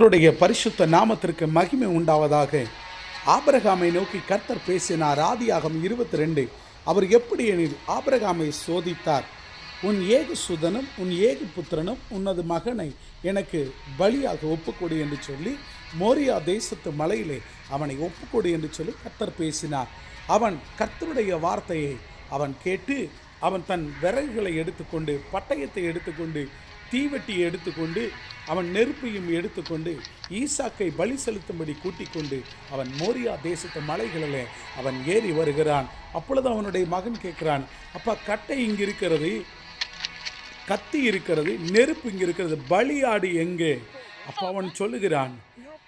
அவருடைய பரிசுத்த நாமத்திற்கு மகிமை உண்டாவதாக. ஆபரகாமை நோக்கி கர்த்தர் பேசினார் ஆதியாகம் இருபத்தி ரெண்டு அவர் எப்படி எனில் ஆபரகாமை சோதித்தார் உன் ஏகு சுதனும் உன் ஏகு புத்திரனும் உனது மகனை எனக்கு பலியாக ஒப்புக்கொடு என்று சொல்லி மோரியா தேசத்து மலையிலே அவனை ஒப்புக்கொடு என்று சொல்லி கர்த்தர் பேசினார். அவன் கர்த்தருடைய வார்த்தையை அவன் கேட்டு அவன் தன் விறகுகளை எடுத்துக்கொண்டு பட்டயத்தை எடுத்துக்கொண்டு தீவெட்டியை எடுத்துக்கொண்டு அவன் நெருப்பையும் எடுத்துக்கொண்டு ஈசாக்கை பலி செலுத்தும்படி கூட்டிக் கொண்டு அவன் மோரியா தேசத்து மலைகளில் அவன் ஏறி வருகிறான். அப்பொழுது அவனுடைய மகன் கேட்கிறான் அப்பா கட்டை இங்கு இருக்கிறது கத்தி இருக்கிறது நெருப்பு இங்கே இருக்கிறது பலியாடு எங்கே? அப்போ அவன் சொல்லுகிறான்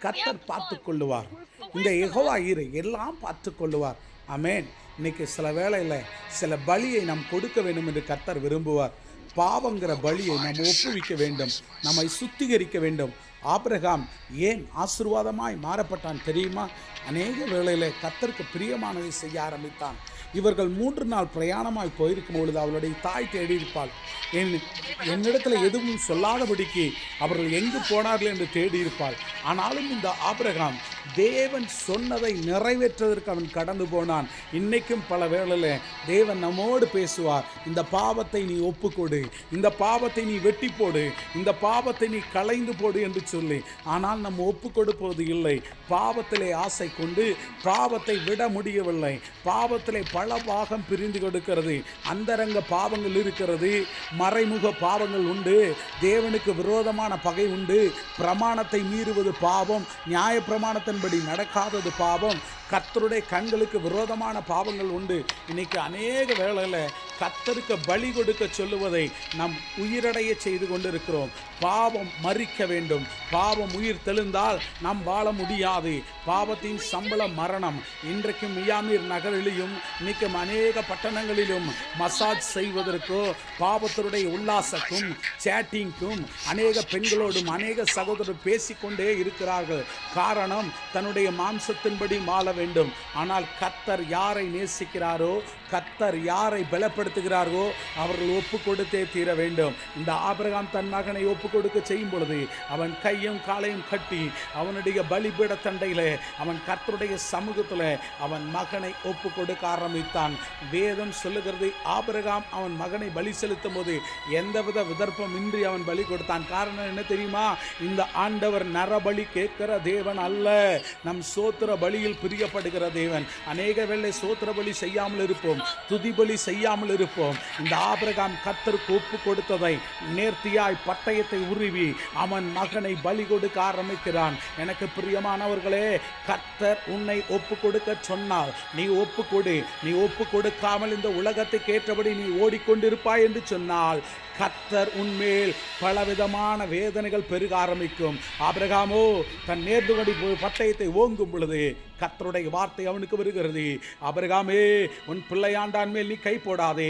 கத்தர் பார்த்து கொள்ளுவார் இந்த எகோவா ஈரை எல்லாம் பார்த்து கொள்ளுவார் அமேன் இன்னைக்கு சில வேளையில் சில பலியை நாம் கொடுக்க வேண்டும் என்று கத்தர் விரும்புவார். பாவங்கிற பலியை நாம் ஒப்புவிக்க வேண்டும். நம்மை சுத்திகரிக்க வேண்டும். ஆபிரகாம் ஏன் ஆசீர்வாதமாய் மாறப்பட்டான் தெரியுமா? அநேக வேளையில் கத்தருக்கு பிரியமானதை செய்ய ஆரம்பித்தான். இவர்கள் மூன்று நாள் பிரயாணமாய் போயிருக்கும் பொழுது அவளுடைய தாய் தேடியிருப்பாள். என் என்னிடத்தில் எதுவும் சொல்லாதபடிக்கு அவர்கள் எங்கு போனார்கள் என்று தேடியிருப்பாள். ஆனாலும் இந்த ஆபிரகாம் தேவன் சொன்னதை நிறைவேற்றுவதற்கு அவன் கடந்து போனான். இன்னைக்கும் பல வேளையில் தேவன் நம்மோடு பேசுவார். இந்த பாவத்தை நீ ஒப்புக்கொடு. இந்த பாவத்தை நீ வெட்டி போடு இந்த பாவத்தை நீ களைந்து போடு என்று சொல்லி. ஆனால் நம்ம ஒப்பு கொடுப்பது இல்லை. பாவத்திலே ஆசை கொண்டு பாவத்தை விட முடியவில்லை. பாவத்திலே பல பாகம் பிரிந்து கொடுக்கிறது. அந்தரங்க பாவங்கள் இருக்கிறது. மறைமுக பாவங்கள் உண்டு. தேவனுக்கு விரோதமான பகை உண்டு. பிரமாணத்தை மீறுவது பாவம். நியாய வார்த்தையின்படி நடக்காதது பாவம். கர்த்தருடைய கண்களுக்கு விரோதமான பாவங்கள் உண்டு. இன்னைக்கு அநேக வேளையில் கத்தருக்கு பலி கொடுக்க சொல்லுவதை நாம் உயிரடைய செய்து கொண்டிருக்கிறோம். பாவம் மறிக்க வேண்டும். பாவம் உயிர் தெளிந்தால் நாம் வாழ முடியாது. பாவத்தின் சம்பள மரணம். இன்றைக்கும் மியாமீர் நகரிலும் இன்னைக்கும் அநேக பட்டணங்களிலும் மசாஜ் செய்வதற்கோ பாவத்தருடைய உல்லாசக்கும் சேட்டிங்க்கும் அநேக பெண்களோடும் அநேக சகோதரர் பேசிக்கொண்டே இருக்கிறார்கள். காரணம் தன்னுடைய மாம்சத்தின்படி வாழ வேண்டும். ஆனால் கத்தர் யாரை நேசிக்கிறாரோ கத்தர் யாரை பலப்படுத்துகிறாரோ அவர்கள் ஒப்பு கொடுத்தே தீர வேண்டும். இந்த ஆபிரகாம் தன் மகனை ஒப்பு கொடுக்க செய்யும் பொழுது அவன் கையும் காலையும் கட்டி அவனுடைய பலிபீட தண்டையில் அவன் கர்த்தருடைய சமூகத்தில் அவன் மகனை ஒப்பு கொடுக்க ஆரம்பித்தான். வேதம் சொல்லுகிறது ஆபிரகாம் அவன் மகனை பலி செலுத்தும் போது எந்தவித விதர்ப்பம் இன்றி அவன் பலி கொடுத்தான். காரணம் என்ன தெரியுமா? இந்த ஆண்டவர் நரபலி கேட்கிற தேவன் அல்ல. நம் சோத்திர பலியில் பிரியப்படுகிற தேவன். அநேக வேளை சோத்திர பலி செய்யாமல் இருப்போம். துதி பலி இருப்போம் இந்த ஆபிரகாம் கத்தருக்கு ஒப்பு கொடுத்ததை நேர்த்தியாய் பட்டயத்தை உருவி அவன் மகனை பலி கொடுக்க ஆரம்பிக்கிறான். எனக்கு பிரியமானவர்களே கர்த்தர் உன்னை ஒப்பு கொடுக்க சொன்னால் நீ ஒப்பு கொடு நீ ஒப்பு கொடுக்காமல் இந்த உலகத்துக்கு ஏற்றபடி நீ ஓடிக்கொண்டிருப்பாய் என்று சொன்னால் கர்த்தர் உன்மேல் பலவிதமான வேதனைகள் பெருக ஆரம்பிக்கும். ஆபிரகாமோ தன் நேர்ந்துகடி பட்டயத்தை ஓங்கும் பொழுது கர்த்தருடைய வார்த்தை அவனுக்கு வருகிறது. ஆபிரகாமே உன் பிள்ளையாண்டான் மேல் நீ கை போடாதே.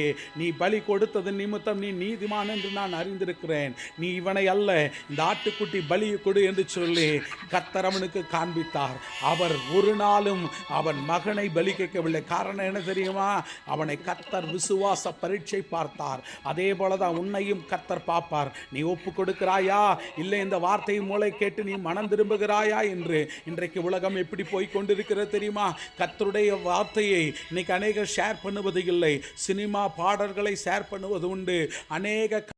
நீ பலி கொடுத்தது நிமித்தம் நீ நீதிமான் என்று நான் அறிந்திருக்கிறேன். நீ இவனை அல்ல இந்த ஆட்டுக்குட்டி பலி கொடு என்று சொல்லி கத்தரவனுக்கு அவனுக்கு காண்பித்தார். அவர் ஒரு நாளும் அவன் மகனை பலி கேட்கவில்லை. காரணம் என்ன தெரியுமா? அவனை கத்தர் விசுவாச பரீட்சை பார்த்தார். அதே போல தான் உன்னையும் கத்தர் பார்ப்பார். நீ ஒப்பு கொடுக்கிறாயா இல்லை இந்த வார்த்தையை மூளை கேட்டு நீ மனம் திரும்புகிறாயா என்று? இன்றைக்கு உலகம் எப்படி போய் கொண்டிருக்கிறது தெரியுமா? கத்தருடைய வார்த்தையை இன்னைக்கு அநேகர் ஷேர் பண்ணுவது இல்லை. சினிமா பாடல்களை ஷேர் பண்ணுவது உண்டு. அநேக